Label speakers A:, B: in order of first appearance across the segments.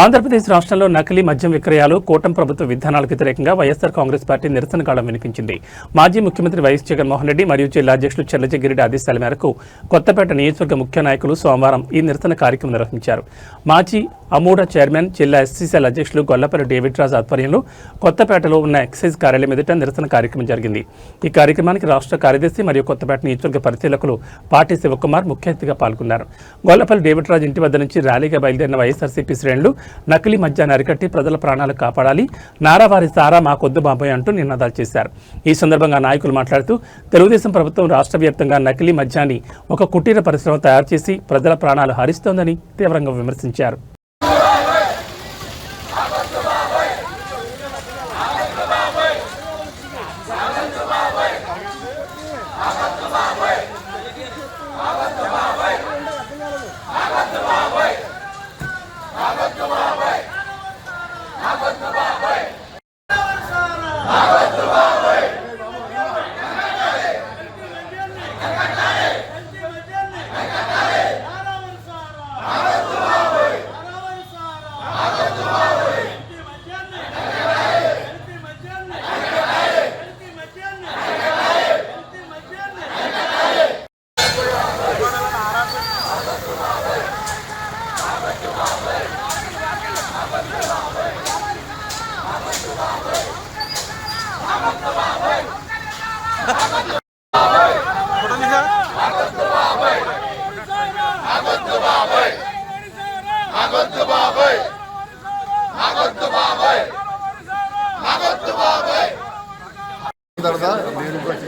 A: ఆంధ్రప్రదేశ్ రాష్ట్రంలో నకిలీ మద్యం విక్రయాలు కూటమి ప్రభుత్వ విధానాలకు వ్యతిరేకంగా వైఎస్సార్ కాంగ్రెస్ పార్టీ నిరసన కాలం వినిపించింది. మాజీ ముఖ్యమంత్రి వైఎస్ జగన్మోహన్ రెడ్డి మరియు జిల్లా అధ్యక్షులు చెల్లజగిరెడ్డి ఆదేశాల మేరకు కొత్తపేట నియోజకవర్గ ముఖ్య నాయకులు సోమవారం ఈ నిరసన కార్యక్రమం నిర్వహించారు. మాజీ అమూడ చైర్మన్ జిల్లా ఎస్సీసీఎల్ అధ్యక్షులు గొల్లపల్లి డేవిడ్ రాజు ఆధ్వర్యంలో కొత్తపేటలో ఉన్న ఎక్సైజ్ కార్యాలయం ఎదుట నిరసన కార్యక్రమం జరిగింది. ఈ కార్యక్రమానికి రాష్ట్ర కార్యదర్శి మరియు కొత్తపేట నియోజకవర్గ పరిశీలకులు పార్టీ శివకుమార్ ముఖ్య అతిథిగా పాల్గొన్నారు. గొల్లపల్లి డేవిడ్ రాజు ఇంటి వద్ద నుంచి ర్యాలీగా బయలుదేరిన వైఎస్ఆర్సీపీ శ్రేణులు నకిలీ మద్యాన్ని అరికట్టి ప్రజల ప్రాణాలు కాపాడాలి. నారా వారి సారా మాకొద్దు బాబాయ్ అంటూ నినాదాలు చేశారు. ఈ సందర్భంగా నాయకులు మాట్లాడుతూ తెలుగుదేశం ప్రభుత్వం రాష్ట్ర వ్యాప్తంగా నకిలీ మద్యాన్ని ఒక కుటీర పరిశ్రమ తయారు చేసి ప్రజల ప్రాణాలు హరిస్తోందని తీవ్రంగా విమర్శించారు.
B: తర్వాత నేను ఇంకోటి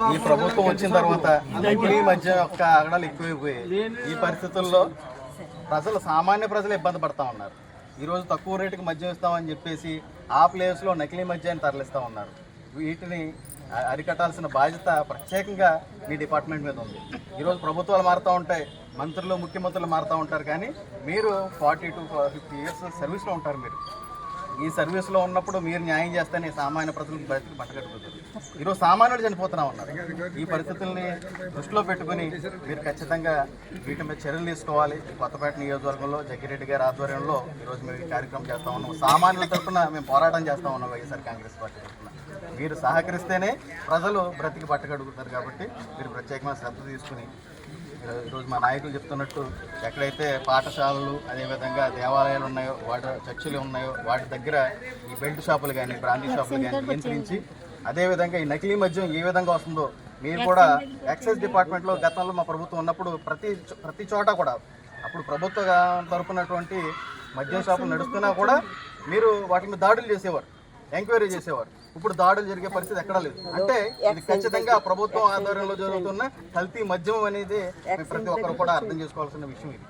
C: ఈ ప్రభుత్వం వచ్చిన తర్వాత ఈ మధ్య యొక్క ఆగడాలు ఎక్కువైపోయాయి. ఈ పరిస్థితుల్లో ప్రజలు సామాన్య ప్రజలు ఇబ్బంది పడతా ఉన్నారు. ఈరోజు తక్కువ రేటుకి మద్యం ఇస్తామని చెప్పేసి ఆ ప్లేస్లో నకిలీ మద్యాన్ని తరలిస్తూ ఉన్నారు. వీటిని అరికట్టాల్సిన బాధ్యత ప్రత్యేకంగా మీ డిపార్ట్మెంట్ మీద ఉంది. ఈరోజు ప్రభుత్వాలు మారుతూ ఉంటాయి మంత్రులు ముఖ్యమంత్రులు మారుతూ ఉంటారు కానీ మీరు ఫార్టీ టు ఫిఫ్టీ ఇయర్స్ సర్వీస్లో ఉంటారు మీరు. ఈ సర్వీస్లో ఉన్నప్పుడు మీరు న్యాయం చేస్తేనే సామాన్య ప్రజలకు పరిస్థితి బట్టగట్టుకుంటుంది ఈరోజు సామాన్యుడు చనిపోతున్నా ఉన్నారు ఈ పరిస్థితుల్ని దృష్టిలో పెట్టుకుని మీరు ఖచ్చితంగా వీటి మీద చర్యలు తీసుకోవాలి. కొత్తపేట నియోజకవర్గంలో జగ్గిరెడ్డి గారి ఆధ్వర్యంలో ఈరోజు మేము ఈ కార్యక్రమం చేస్తా ఉన్నాం. సామాన్యుల తరఫున మేము పోరాటం చేస్తా ఉన్నాం వైఎస్ఆర్ కాంగ్రెస్ పార్టీ తరఫున. మీరు సహకరిస్తేనే ప్రజలు బ్రతికి పట్టగడుగుతారు కాబట్టి మీరు ప్రత్యేకమైన శ్రద్ధ తీసుకుని ఈరోజు మా నాయకులు చెప్తున్నట్టు ఎక్కడైతే పాఠశాలలు అదేవిధంగా దేవాలయాలు ఉన్నాయో వాటి చర్చిలు ఉన్నాయో వాటి దగ్గర ఈ బెల్ట్ షాపులు కానీ బ్రాండీ షాపులు కానీ నియంత్రించి అదేవిధంగా ఈ నకిలీ మద్యం ఏ విధంగా వస్తుందో మీరు కూడా ఎక్సైజ్ డిపార్ట్మెంట్లో గతంలో మా ప్రభుత్వం ఉన్నప్పుడు ప్రతి ప్రతి చోట కూడా అప్పుడు ప్రభుత్వ తరపునటువంటి మద్యం షాపులు నడుస్తున్నా కూడా మీరు వాటి మీద దాడులు చేసేవారు ఎంక్వైరీ చేసేవారు. ఇప్పుడు దాడులు జరిగే పరిస్థితి ఎక్కడా లేదు. అంటే ఇది ఖచ్చితంగా ప్రభుత్వం ఆధ్వర్యంలో జరుగుతున్న కల్తీ మద్యం అనేది ప్రతి ఒక్కరు కూడా అర్థం చేసుకోవాల్సిన విషయం ఇది.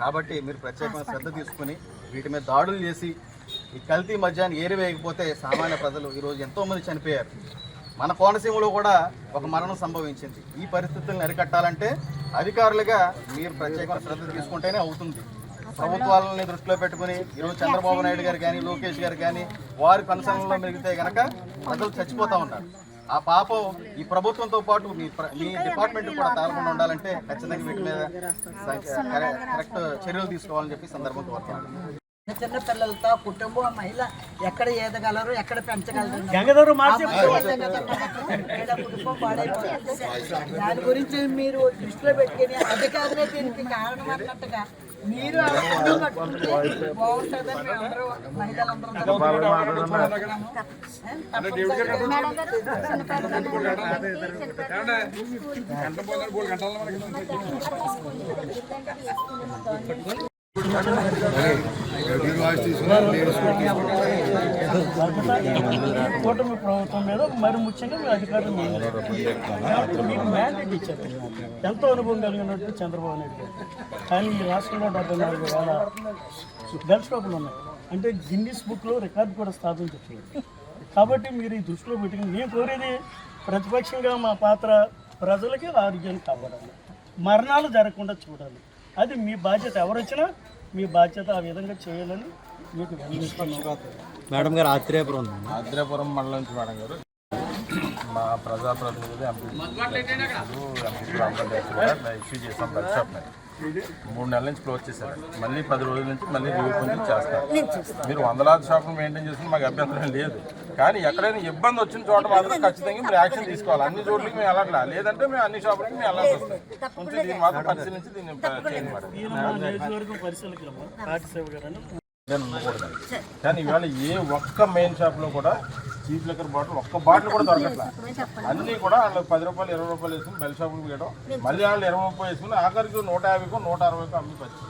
C: కాబట్టి మీరు ప్రత్యేకమైన శ్రద్ధ తీసుకుని వీటి మీద దాడులు చేసి ఈ కల్తీ మద్యాన్ని ఏరివేయకపోతే సామాన్య ప్రజలు ఈరోజు ఎంతో మంది చనిపోయారు. మన కోనసీమలో కూడా ఒక మరణం సంభవించింది. ఈ పరిస్థితులను అరికట్టాలంటే అధికారులుగా మీరు ప్రత్యేకమైన శ్రద్ధ తీసుకుంటేనే అవుతుంది. ప్రభుత్వాలని దృష్టిలో పెట్టుకుని ఈరోజు చంద్రబాబు నాయుడు గారు కానీ లోకేష్ గారు కానీ వారి కనసనలో మెలిగితే గనక ప్రజలు చచ్చిపోతా ఉన్నారు. ఆ పాపం ఈ ప్రభుత్వంతో పాటు మీ మీ డిపార్ట్మెంట్ కూడా తాగకుండా ఉండాలంటే ఖచ్చితంగా వీటి మీద కరెక్ట్ చర్యలు తీసుకోవాలని చెప్పి సందర్భంగా కోరుతున్నాను.
D: చిన్న పిల్లలతో కుటుంబం మహిళ ఎక్కడ ఎదగలరు ఎక్కడ పెంచగలరు. దాని గురించి మీరు దృష్టిలో పెట్టుకుని అధికారులే దీనికి కారణం అన్నట్టుగా మీరు
B: వాయిస్ తీసుకున్నా నేను స్కూల్ తీసుకుంటాను
E: కూటమి ప్రభుత్వం మీద మరి ముఖ్యంగా మీ అధికారులు కాబట్టి మీకు మ్యాండేట్ ఇచ్చారు. ఎంతో అనుభవం కలిగినట్టు చంద్రబాబు నాయుడు గారు. కానీ ఈ రాష్ట్రంలో డెబ్బై నాలుగు వేల గన్ షాపులు ఉన్నాయి. అంటే గిన్నిస్ బుక్లో రికార్డు కూడా స్థాపించట్లేదు కాబట్టి మీరు ఈ దృష్టిలో పెట్టుకుని మేము కోరేది ప్రతిపక్షంగా మా పాత్ర ప్రజలకి ఆరోగ్యాన్ని కాపాడాలి. మరణాలు జరగకుండా చూడాలి. అది మీ బాధ్యత ఎవరొచ్చినా మీ బాధ్యత ఆ విధంగా చేయాలని
F: మేడం గారు ఆత్రేయపురం
G: ఆద్రేపురం మండలం నుంచి మేడం గారు. మా ప్రజాప్రతినిధులు ఎంపీ ఎంపీ అంబేద్కర్ కూడా ఇష్యూ చేసాం వర్క్షాప్ మూడు నెలల నుంచి క్లోజ్ చేశారు. మళ్ళీ పది రోజుల నుంచి మళ్ళీ రివ్యూ కొంచెం చేస్తారు. మీరు వందలాది షాపులు మెయింటైన్ చేసిన మాకు అభ్యంతరం లేదు. కానీ ఎక్కడైనా ఇబ్బంది వచ్చిన చోట మాత్రం ఖచ్చితంగా మీరు యాక్షన్ తీసుకోవాలి. అన్ని చోట్లకి మేము వెళ్ళట్లా. లేదంటే మేము అన్ని షాపులకి మేము వెళ్ళాల్సి వస్తుంది. కొంచెం దీన్ని మాత్రం పరిశీలించి దీన్ని చేయండి నేను ఉండకూడదు. కానీ ఇవాళ ఏ ఒక్క మెయిన్ షాప్లో కూడా చీప్ లెక్కర్ బాటిల్ ఒక్క బాటిల్ కూడా దొరకట్లా. అన్ని కూడా వాళ్ళు పది రూపాయలు ఇరవై రూపాయలు వేసుకుని బెల్ షాపులు వేయడం. మళ్ళీ వాళ్ళు ఇరవై ముప్పై వేసుకుని ఆఖరికి నూట యాభైకో నూట అరవైకో అమ్మి పచ్చి